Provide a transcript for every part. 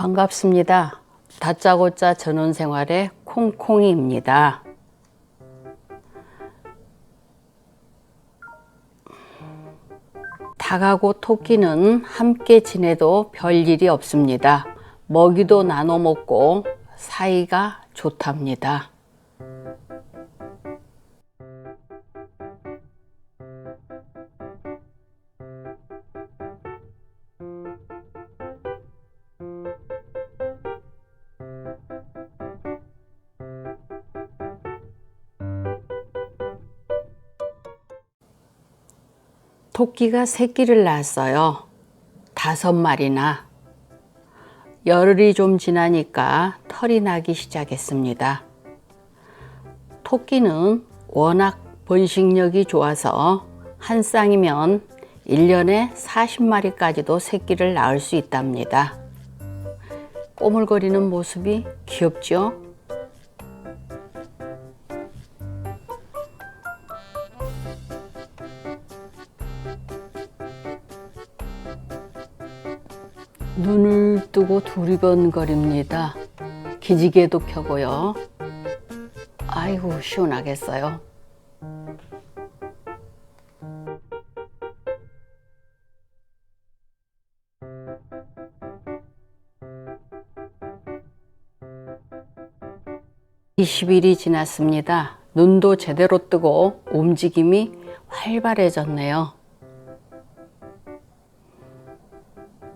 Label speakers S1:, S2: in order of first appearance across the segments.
S1: 반갑습니다. 다짜고짜 전원생활의 콩콩이입니다. 닭하고 토끼는 함께 지내도 별일이 없습니다. 먹이도 나눠 먹고 사이가 좋답니다. 토끼가 새끼를 낳았어요. 다섯 마리나. 열흘이 좀 지나니까 털이 나기 시작했습니다. 토끼는 워낙 번식력이 좋아서 한 쌍이면 1년에 40마리까지도 새끼를 낳을 수 있답니다. 꼬물거리는 모습이 귀엽죠? 눈을 뜨고 두리번거립니다. 기지개도 켜고요. 아이고, 시원하겠어요. (20일이) 지났습니다. 눈도 제대로 뜨고 움직임이 활발해졌네요.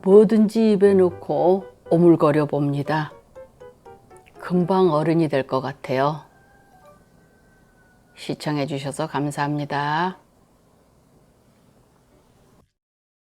S1: 뭐든지 입에 넣고 오물거려 봅니다. 금방 어른이 될 것 같아요. 시청해 주셔서 감사합니다.